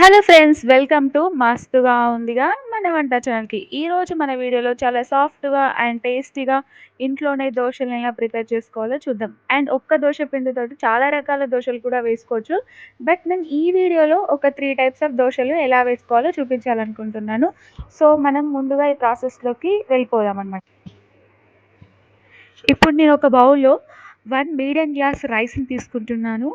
Hello friends welcome to మస్తుగా ఉందిగా మన వంట ఛానల్కి. ఈరోజు మన వీడియోలో చాలా సాఫ్ట్గా అండ్ టేస్టీగా ఇంట్లోనే దోశలు ఎలా ప్రిపేర్ చేసుకోవాలో చూద్దాం. అండ్ ఒక్క దోశ పిండితో చాలా రకాల దోశలు కూడా వేసుకోవచ్చు. బట్ నేను ఈ వీడియోలో ఒక త్రీ టైప్స్ ఆఫ్ దోశలు ఎలా వేసుకోవాలో చూపించాలనుకుంటున్నాను. సో మనం ముందుగా ఈ ప్రాసెస్లోకి వెళ్ళిపోదాం అనమాట ఇప్పుడు నేను ఒక బౌల్లో వన్ మీడియం గ్లాస్ రైస్ని తీసుకుంటున్నాను.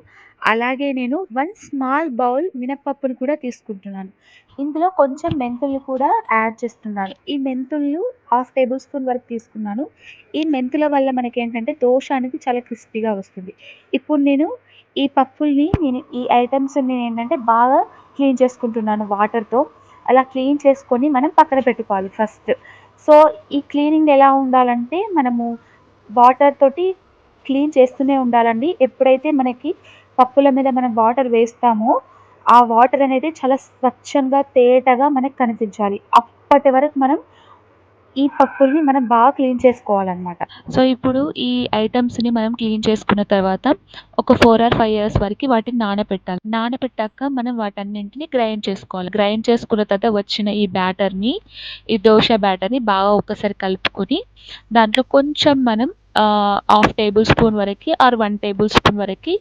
అలాగే నేను వన్ స్మాల్ బౌల్ మినప్పప్పును కూడా తీసుకుంటున్నాను. ఇందులో కొంచెం మెంతులు కూడా యాడ్ చేస్తున్నాను. ఈ మెంతులు హాఫ్ టేబుల్ స్పూన్ వరకు తీసుకున్నాను. ఈ మెంతుల వల్ల మనకి ఏంటంటే దోశ అనేది చాలా క్రిస్పీగా వస్తుంది. ఇప్పుడు నేను ఈ పప్పుల్ని నేను ఈ ఐటమ్స్ నేను ఏంటంటే బాగా క్లీన్ చేసుకుంటున్నాను వాటర్తో అలా క్లీన్ చేసుకొని మనం పక్కన పెట్టుకోవాలి ఫస్ట్ సో ఈ క్లీనింగ్ ఎలా ఉండాలంటే మనము వాటర్ తోటి క్లీన్ చేస్తూనే ఉండాలండి. ఎప్పుడైతే మనకి పప్పుల మీద మనం వాటర్ వేస్తామో ఆ వాటర్ అనేది చాలా స్వచ్ఛంగా తేటగా మనకు కనిపించాలి. అప్పటి వరకు మనం ఈ పప్పుల్ని మనం బాగా క్లీన్ చేసుకోవాలన్నమాట. సో ఇప్పుడు ఈ ఐటమ్స్ని మనం క్లీన్ చేసుకున్న తర్వాత ఒక ఫోర్ ఆర్ ఫైవ్ ఇయర్స్ వరకు వాటిని నానబెట్టాలి నానబెట్టాక మనం వాటన్నింటిని గ్రైండ్ చేసుకోవాలి. గ్రైండ్ చేసుకున్న తర్వాత వచ్చిన ఈ బ్యాటర్ని ఈ దోశ బ్యాటర్ని బాగా ఒకసారి కలుపుకొని దాంట్లో కొంచెం మనం హాఫ్ టేబుల్ స్పూన్ వరకు ఆర్ వన్ టేబుల్ స్పూన్ వరకు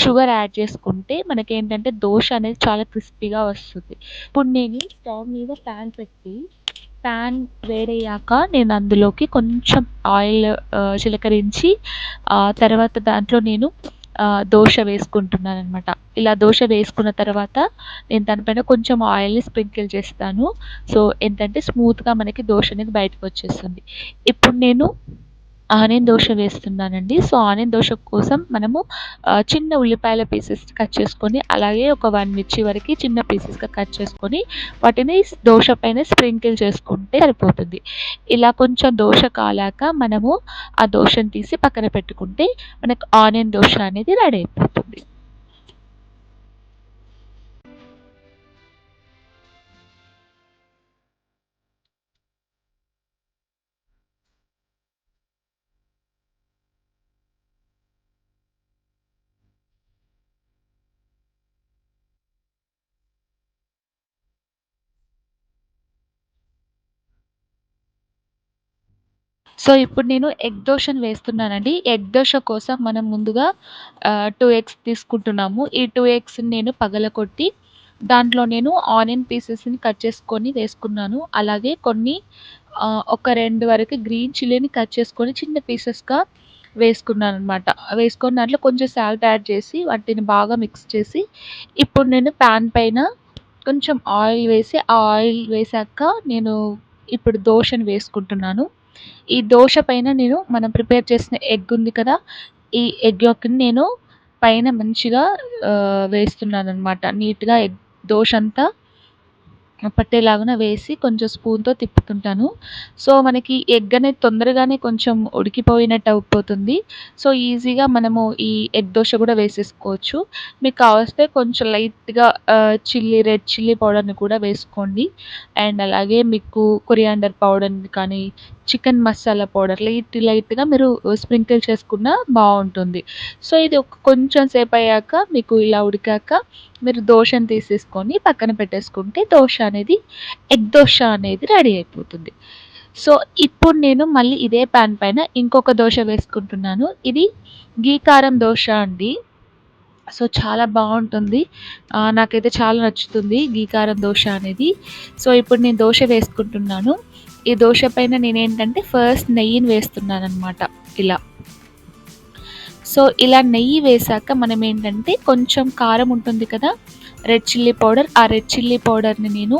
షుగర్ యాడ్ చేసుకుంటే మనకి ఏంటంటే దోశ అనేది చాలా క్రిస్పీగా వస్తుంది. ఇప్పుడు నేను స్టవ్ మీద ప్యాన్ పెట్టి ప్యాన్ వేడయ్యాక నేను అందులోకి కొంచెం ఆయిల్ చిలకరించి తర్వాత దాంట్లో నేను దోశ వేసుకుంటున్నాను అనమాట ఇలా దోశ వేసుకున్న తర్వాత నేను దానిపైన కొంచెం ఆయిల్ని స్ప్రింకిల్ చేస్తాను. సో ఏంటంటే స్మూత్గా మనకి దోశ అనేది బయటకు వచ్చేస్తుంది. ఇప్పుడు నేను ఆనియన్ దోశ వేస్తున్నానండి. సో ఆనియన్ దోశ కోసం మనము చిన్న ఉల్లిపాయల పీసెస్ కట్ చేసుకొని అలాగే ఒక వన్ మిర్చి వరకు చిన్న పీసెస్గా కట్ చేసుకొని వాటిని దోశ పైన స్ప్రింకిల్ చేసుకుంటే సరిపోతుంది. ఇలా కొంచెం దోశ కాలాక మనము ఆ దోశను తీసి పక్కన పెట్టుకుంటే మనకు ఆనియన్ దోశ అనేది రెడీ అయిపోతుంది. సో ఇప్పుడు నేను ఎగ్ దోశను వేస్తున్నానండి. ఎగ్ దోశ కోసం మనం ముందుగా టూ ఎగ్స్ తీసుకుంటున్నాము. ఈ టూ ఎగ్స్ని నేను పగలకొట్టి దాంట్లో నేను ఆనియన్ పీసెస్ని కట్ చేసుకొని వేసుకున్నాను. అలాగే కొన్ని ఒక రెండు వరకు గ్రీన్ చిల్లీని కట్ చేసుకొని చిన్న పీసెస్గా వేసుకున్నాను అనమాట వేసుకొని దాంట్లో కొంచెం సాల్ట్ యాడ్ చేసి వాటిని బాగా మిక్స్ చేసి ఇప్పుడు నేను ప్యాన్ పైన కొంచెం ఆయిల్ వేసి ఆ ఆయిల్ వేసాక నేను ఇప్పుడు దోశను వేసుకుంటున్నాను. ఈ దోశ పైన నేను మనం ప్రిపేర్ చేసిన ఎగ్ ఉంది కదా ఈ ఎగ్ యొక్క నేను పైన మంచిగా వేస్తున్నాను అనమాట నీట్గా ఎగ్ దోశ అంతా పట్టేలాగా వేసి కొంచెం స్పూన్తో తిప్పుతుంటాను. సో మనకి ఎగ్ అనేది తొందరగానే కొంచెం ఉడికిపోయినట్టు అయిపోతుంది. సో ఈజీగా మనము ఈ ఎగ్ దోశ కూడా వేసేసుకోవచ్చు. మీకు కావస్తే కొంచెం లైట్గా చిల్లీ రెడ్ చిల్లీ పౌడర్ని కూడా వేసుకోండి. అండ్ అలాగే మీకు కొరియాండర్ పౌడర్ని కానీ చికెన్ మసాలా పౌడర్ లైట్ లైట్గా మీరు స్ప్రింకిల్ చేసుకున్న బాగుంటుంది సో ఇది ఒక కొంచెం సేపు అయ్యాక మీకు ఇలా ఉడికాక మీరు దోశను తీసేసుకొని పక్కన పెట్టేసుకుంటే దోశ అనేది ఎగ్ దోశ అనేది రెడీ అయిపోతుంది. సో ఇప్పుడు నేను మళ్ళీ ఇదే ప్యాన్ పైన ఇంకొక దోశ వేసుకుంటున్నాను. ఇది గీ కారం దోశ అండి. సో చాలా బాగుంటుంది నాకైతే చాలా నచ్చుతుంది గీ కారం దోశ అనేది. సో ఇప్పుడు నేను దోశ వేసుకుంటున్నాను. ఈ దోశ పైన నేనేంటంటే ఫస్ట్ నెయ్యిని వేస్తున్నాను అనమాట ఇలా. సో ఇలా నెయ్యి వేసాక మనం ఏంటంటే కొంచెం కారం ఉంటుంది కదా రెడ్ చిల్లీ పౌడర్ ఆ రెడ్ చిల్లీ పౌడర్ని నేను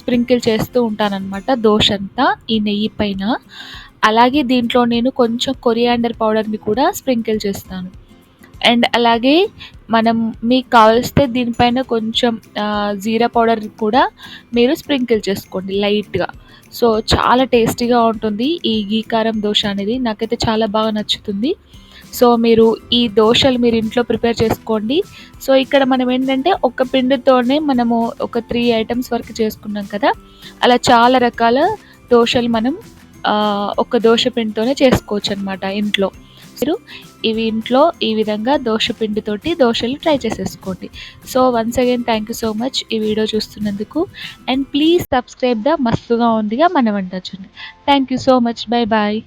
స్ప్రింకిల్ చేస్తూ ఉంటానన్నమాట దోశ అంతా ఈ నెయ్యి పైన. అలాగే దీంట్లో నేను కొంచెం కొరియాండర్ పౌడర్ని కూడా స్ప్రింకిల్ చేస్తాను. అండ్ అలాగే మనం మీకు కావలిస్తే దీనిపైన కొంచెం జీరా పౌడర్ కూడా మీరు స్ప్రింకిల్ చేసుకోండి లైట్గా. సో చాలా టేస్టీగా ఉంటుంది ఈ గీకారం దోశ అనేది. నాకైతే చాలా బాగా నచ్చుతుంది. సో మీరు ఈ దోశలు మీరు ఇంట్లో ప్రిపేర్ చేసుకోండి. సో ఇక్కడ మనం ఏంటంటే ఒక పిండితోనే మనము ఒక త్రీ ఐటమ్స్ వరకు చేసుకున్నాం కదా. అలా చాలా రకాల దోశలు మనం ఒక దోశ పిండితోనే చేసుకోవచ్చు అనమాట ఇంట్లో. మీరు ఇవి ఇంట్లో ఈ విధంగా దోశ పిండితోటి దోశలు ట్రై చేసేసుకోండి. So once again thank you so much ఈ వీడియో చూస్తున్నందుకు. అండ్ ప్లీజ్ సబ్స్క్రైబ్ ద మస్తుగా ఉందిగా మన వంట channel thank you so much bye bye